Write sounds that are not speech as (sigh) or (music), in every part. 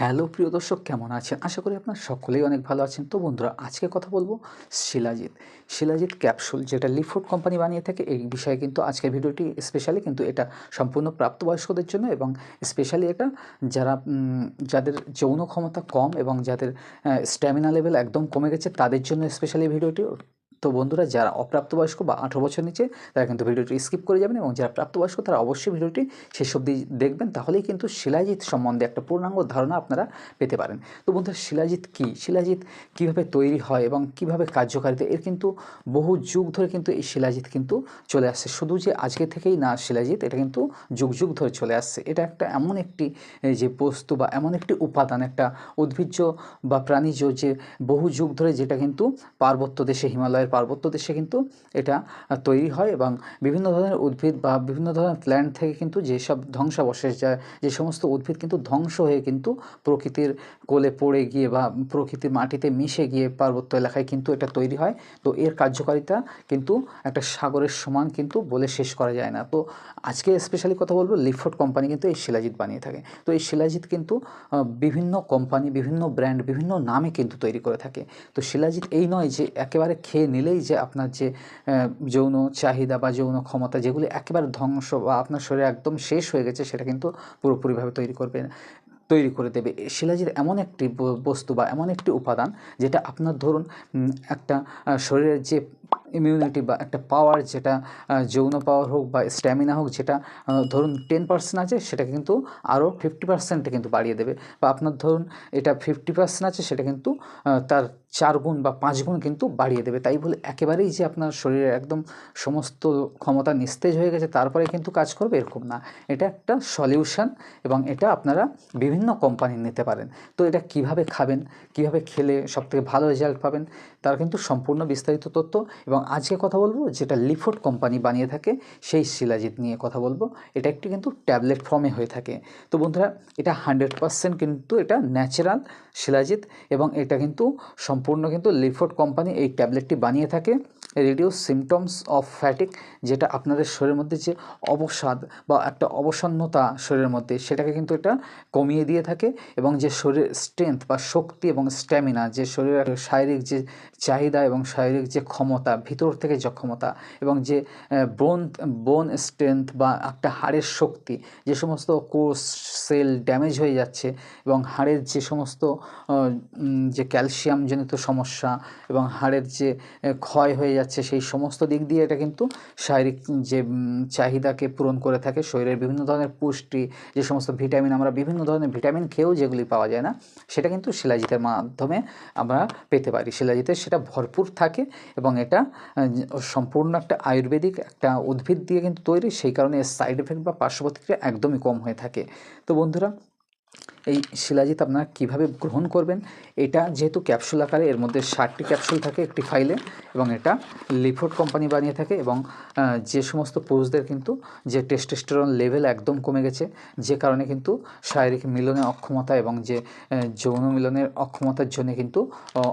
Hello প্রিয় দর্শক, কেমন আছেন? আশা করি আপনার সকলেই অনেক ভালো আছেন। তো বন্ধুরা, আজকে কথা বলব শিলাজিৎ। শিলাজিৎ ক্যাপসুল, যেটা লিফুড কোম্পানি বানিয়ে থাকে, এই বিষয়ে কিন্তু আজকের ভিডিওটি স্পেশালি কিন্তু এটা সম্পূর্ণ প্রাপ্তবয়স্কদের জন্য এবং স্পেশালি এটা যারা যাদের যৌন ক্ষমতা কম এবং যাদের স্ট্যামিনা লেভেল একদম কমে গেছে, তাদের জন্য স্পেশালি ভিডিওটি। তো বন্ধুরা, যারা অপ্রাপ্তবয়স্ক বা আঠেরো বছর নিচে, তারা কিন্তু ভিডিওটি স্কিপ করে যাবেন এবং যারা প্রাপ্তবয়স্ক, তারা অবশ্যই ভিডিওটি শেষ অবধি দেখবেন। তাহলেই কিন্তু শিলাজিৎ সম্বন্ধে একটা পূর্ণাঙ্গ ধারণা আপনারা পেতে পারেন। তো বন্ধুরা, শিলাজিৎ কী? শিলাজিৎ কীভাবে তৈরি হয় এবং কীভাবে কার্যকারিতা? এর কিন্তু বহু যুগ ধরে কিন্তু এই শিলাজিৎ কিন্তু চলে আসছে। শুধু যে আজকে থেকেই না শিলাজিৎ, এটা কিন্তু যুগ যুগ ধরে চলে আসছে। এটা একটা এমন একটি যে বস্তু বা এমন একটি উপাদান, একটা উদ্ভিজ্জ বা প্রাণীজ যে বহু যুগ ধরে যেটা কিন্তু পার্বত্য দেশে হিমালয়ের পার্বত্য দেশে কিন্তু এটা তৈরি হয় এবং বিভিন্ন ধরনের উদ্ভিদ বা বিভিন্ন ধরনের প্ল্যান্ট থেকে কিন্তু যেসব ধ্বংসাবশেষ যায় যে সমস্ত উদ্ভিদ কিন্তু ধ্বংস হয়ে কিন্তু প্রকৃতির কোলে পড়ে গিয়ে বা প্রকৃতির মাটিতে মিশে গিয়ে পার্বত্য এলাকায় কিন্তু এটা তৈরি হয়। তো এর কার্যকারিতা কিন্তু একটা সাগরের সমান কিন্তু বলে শেষ করা যায় না। তো আজকে স্পেশালি কথা বলব লিফোর্ড কোম্পানি কিন্তু এই শিলাজিৎ বানিয়ে থাকে। তো এই শিলাজিৎ কিন্তু বিভিন্ন কোম্পানি বিভিন্ন ব্র্যান্ড বিভিন্ন নামে কিন্তু তৈরি করে থাকে। তো শিলাজিৎ এই নয় যে একেবারে খেয়ে নিলেই যে আপনার যে যৌন চাহিদা বা যৌন ক্ষমতা যেগুলি একেবারে ধ্বংস বা আপনার শরীরে একদম শেষ হয়ে গেছে, সেটা কিন্তু পুরোপুরিভাবে তৈরি করবে, তৈরি করে দেবে। শিলাজির এমন একটি বস্তু বা এমন একটি উপাদান যেটা আপনার ধরুন একটা শরীরের যে ইমিউনিটি বা একটা পাওয়ার যেটা যৌন পাওয়ার হোক বা স্ট্যামিনা হোক যেটা ধরুন টেন পার্সেন্ট আছে সেটা কিন্তু আরও ফিফটি পার্সেন্টে কিন্তু বাড়িয়ে দেবে। বা আপনার ধরুন এটা ফিফটি পার্সেন্ট আছে, সেটা কিন্তু তার চার গুণ বা পাঁচ গুণ কিন্তু বাড়িয়ে দেবে। তাই বলে একেবারেই যে আপনার শরীরে একদম সমস্ত ক্ষমতা নিস্তেজ হয়ে গেছে, তারপরে কিন্তু কাজ করবে, এরকম না। এটা একটা সলিউশন এবং এটা আপনারা বিভিন্ন কোম্পানির নিতে পারেন। তো এটা কীভাবে খাবেন, কীভাবে খেলে সবথেকে ভালো রেজাল্ট পাবেন, তার কিন্তু সম্পূর্ণ বিস্তারিত তথ্য এবং আজকে কথা বলব যেটা লিফোর্ড কোম্পানি বানিয়ে থাকে, সেই শিলাজিৎ নিয়ে কথা বলব। এটা একটি কিন্তু ট্যাবলেট ফর্মে হয়ে থাকে। তো বন্ধুরা, এটা হান্ড্রেড পারসেন্ট কিন্তু এটা ন্যাচারাল শিলাজিৎ এবং এটা কিন্তু সম্পূর্ণ কিন্তু লিফোর্ড কোম্পানি এই ট্যাবলেটটি বানিয়ে থাকে। রিডিউস সিমটমস অফ ফ্যাটিক যেটা আপনাদের শরীরের মধ্যে যে অবসাদ বা একটা অবসন্নতা শরীরের মধ্যে, সেটাকে কিন্তু এটা কমিয়ে দিয়ে থাকে এবং যে শরীরের স্ট্রেংথ বা শক্তি এবং স্ট্যামিনা যে শরীরের শারীরিক যে চাহিদা এবং শারীরিক যে ক্ষমতা, ভিতর থেকে যে ক্ষমতা এবং যে বোন বোন স্ট্রেংথ বা একটা হাড়ের শক্তি, যে সমস্ত কোষ সেল ড্যামেজ হয়ে যাচ্ছে এবং হাড়ের যে সমস্ত যে ক্যালসিয়ামজনিত সমস্যা এবং হাড়ের যে ক্ষয় হয়ে যাচ্ছে, সেই সমস্ত দিক দিয়ে এটা কিন্তু শারীরিক যে চাহিদাকে পূরণ করে থাকে, শরীরের বিভিন্ন ধরনের পুষ্টি, যে সমস্ত ভিটামিন, আমরা বিভিন্ন ধরনের ভিটামিন খেয়েও যেগুলি পাওয়া যায় না, সেটা কিন্তু শিলাজিতের মাধ্যমে আমরা পেতে পারি। শিলাজিতে সেটা ভরপুর থাকে এবং এটা সম্পূর্ণ একটা আয়ুর্বেদিক একটা উদ্ভিদ দিয়ে কিন্তু তৈরি, সেই কারণে সাইড এফেক্ট বা পার্শ্ব প্রতিক্রিয়া একদমই কম হয়ে থাকে। তো বন্ধুরা এই শিলাজিৎ আপনারা কীভাবে গ্রহণ করবেন? এটা যেহেতু ক্যাপসুল আকারে, এর মধ্যে ষাটটি ক্যাপসুল থাকে একটি ফাইলে এবং এটা লিফোর্ড কোম্পানি বানিয়ে থাকে এবং যে সমস্ত পুরুষদের কিন্তু যে টেস্টোস্টেরন লেভেল একদম কমে গেছে, যে কারণে কিন্তু শারীরিক মিলনের অক্ষমতা এবং যে যৌন মিলনের অক্ষমতার জন্য কিন্তু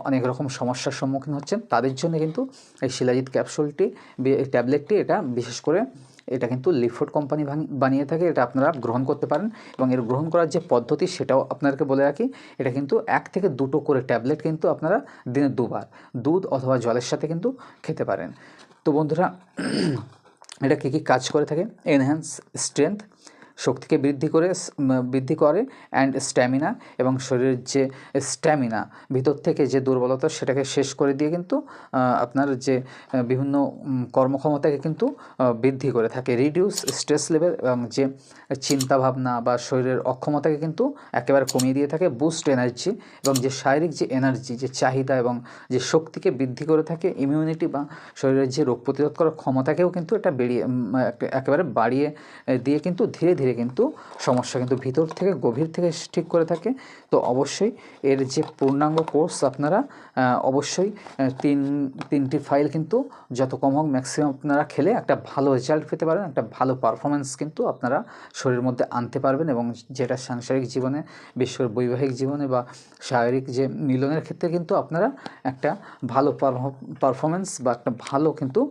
অনেক রকম সমস্যার সম্মুখীন হচ্ছেন। তাদের জন্য কিন্তু এই শিলাজিৎ ক্যাপসুলটি ট্যাবলেটটি, এটা বিশেষ করে এটা কিন্তু লিফোর্ড কোম্পানি বানিয়ে থাকে, এটা আপনারা গ্রহণ করতে পারেন এবং এর গ্রহণ করার যে পদ্ধতি সেটাও আপনাদেরকে বলে রাখি, এটা কিন্তু এক থেকে দুটো করে ট্যাবলেট কিন্তু আপনারা দিনে দুবার দুধ অথবা জলের সাথে কিন্তু খেতে পারেন। তো বন্ধুরা, (clears throat) এটা কী কী কাজ করে থাকে? এনহ্যান্স স্ট্রেংথ শক্তিকে বৃদ্ধি করে বৃদ্ধি করে অ্যান্ড স্ট্যামিনা এবং শরীরের যে স্ট্যামিনা ভিতর থেকে যে দুর্বলতা সেটাকে শেষ করে দিয়ে কিন্তু আপনার যে বিভিন্ন কর্মক্ষমতাকে কিন্তু বৃদ্ধি করে থাকে। রিডিউস স্ট্রেস লেভেল এবং যে চিন্তা ভাবনা বা শরীরের অক্ষমতাকে কিন্তু একেবারে কমিয়ে দিয়ে থাকে বুস্ট এনার্জি এবং যে শারীরিক যে এনার্জি যে চাহিদা এবং যে শক্তিকে বৃদ্ধি করে থাকে ইমিউনিটি বা শরীরের যে রোগ প্রতিরোধ করার ক্ষমতাকেও কিন্তু এটা বেরিয়ে একেবারে বাড়িয়ে দিয়ে কিন্তু ধীরে ধীরে কিন্তু সমস্যা কিন্তু ভিতর থেকে, গভীর থেকে ঠিক করে থাকে। তো অবশ্যই এর যে পূর্ণাঙ্গ কোর্স আপনারা অবশ্যই তিন, তিনটি ফাইল কিন্তু যত কম হোক ম্যাক্সিমাম আপনারা খেলে একটা ভালো রেজাল্ট পেতে পারেন, একটা ভালো পারফরমেন্স কিন্তু আপনারা শরীরের মধ্যে আনতে পারবেন এবং যেটা সাংসারিক জীবনে করে বৈবাহিক জীবনে বা শারীরিক যে মিলনের ক্ষেত্রে কিন্তু আপনারা একটা ভালো পারফরমেন্স বা একটা ভালো কিন্তু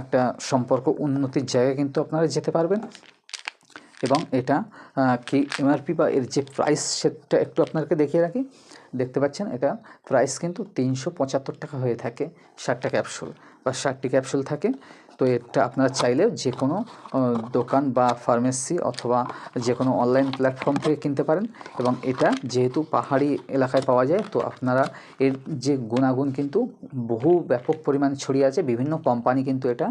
একটা সম্পর্ক উন্নতির জায়গায় কিন্তু আপনারা যেতে পারবেন। এবং এটা কি এমআরপি বা এর যে প্রাইস সেটা একটু আপনাকে দেখিয়ে রাখি। দেখতে পাচ্ছেন, এটা প্রাইস কিন্তু তিনশো পঁচাত্তর টাকা হয়ে থাকে ষাটটা ক্যাপসুল বা ষাটটি ক্যাপসুল থাকে, তো এটা আপনারা চাইলে যে কোনো দোকান বা ফার্মেসি অথবা যে কোনো অনলাইন প্ল্যাটফর্ম থেকে কিনতে পারেন এবং এটা যেহেতু পাহাড়ি এলাকায় পাওয়া যায়, তো আপনারা এর যে গুণাগুণ কিন্তু বহু ব্যাপক পরিমাণে ছড়িয়ে আছে, বিভিন্ন কোম্পানি কিন্তু এটা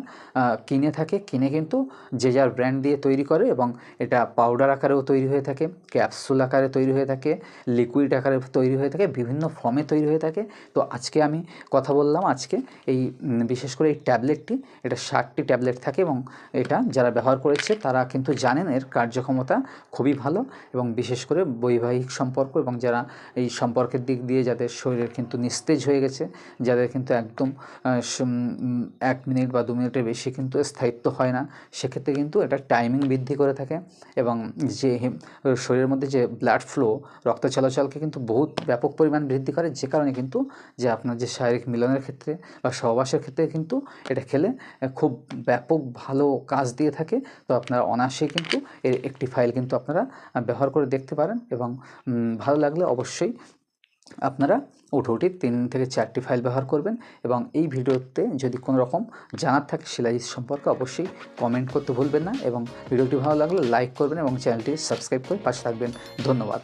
কিনে থাকে। কিনে কিন্তু যে যার ব্র্যান্ড দিয়ে তৈরি করে এবং এটা পাউডার আকারেও তৈরি হয়ে থাকে ক্যাপসুল আকারে তৈরি হয়ে থাকে লিকুইড আকারে তৈরি হয়ে থাকে, বিভিন্ন ফর্মে তৈরি হয়ে থাকে। তো আজকে আমি কথা বললাম আজকে এই বিশেষ করে এই ট্যাবলেটটি এটা ষাটটি ট্যাবলেট থাকে এবং এটা যারা ব্যবহার করেছে, তারা কিন্তু জানেন এর কার্যক্ষমতা খুবই ভালো এবং বিশেষ করে বৈবাহিক সম্পর্ক এবং যারা এই সম্পর্কের দিক দিয়ে যাদের শরীরের কিন্তু নিস্তেজ হয়ে গেছে, যাদের কিন্তু একদম এক মিনিট বা দু মিনিটের বেশি কিন্তু স্থায়িত্ব হয় না, সেক্ষেত্রে কিন্তু এটা টাইমিং বৃদ্ধি করে থাকে এবং যে শরীরের মধ্যে যে ব্লাড ফ্লো রক্ত চলাচলকে কিন্তু বহুত ব্যাপক পরিমাণ বৃদ্ধি করে, যে কারণে কিন্তু যে আপনার যে শারীরিক মিলনের ক্ষেত্রে বা সহবাসের ক্ষেত্রে কিন্তু এটা খেলে খুব ব্যাপক ভালো কাজ দিয়ে থাকে। তো আপনারা অনায়াসেই কিন্তু এর একটি ফাইল কিন্তু আপনারা ব্যবহার করে দেখতে পারেন এবং ভালো লাগলে অবশ্যই আপনারা উঠোটি তিন থেকে চারটি ফাইল ব্যবহার করবেন এবং এই ভিডিওতে যদি কোনো রকম জানার থাকে সেলাই সম্পর্কে অবশ্যই কমেন্ট করতে ভুলবেন না এবং ভিডিওটি ভালো লাগলে লাইক করবেন এবং চ্যানেলটি সাবস্ক্রাইব করে পাশে থাকবেন। ধন্যবাদ।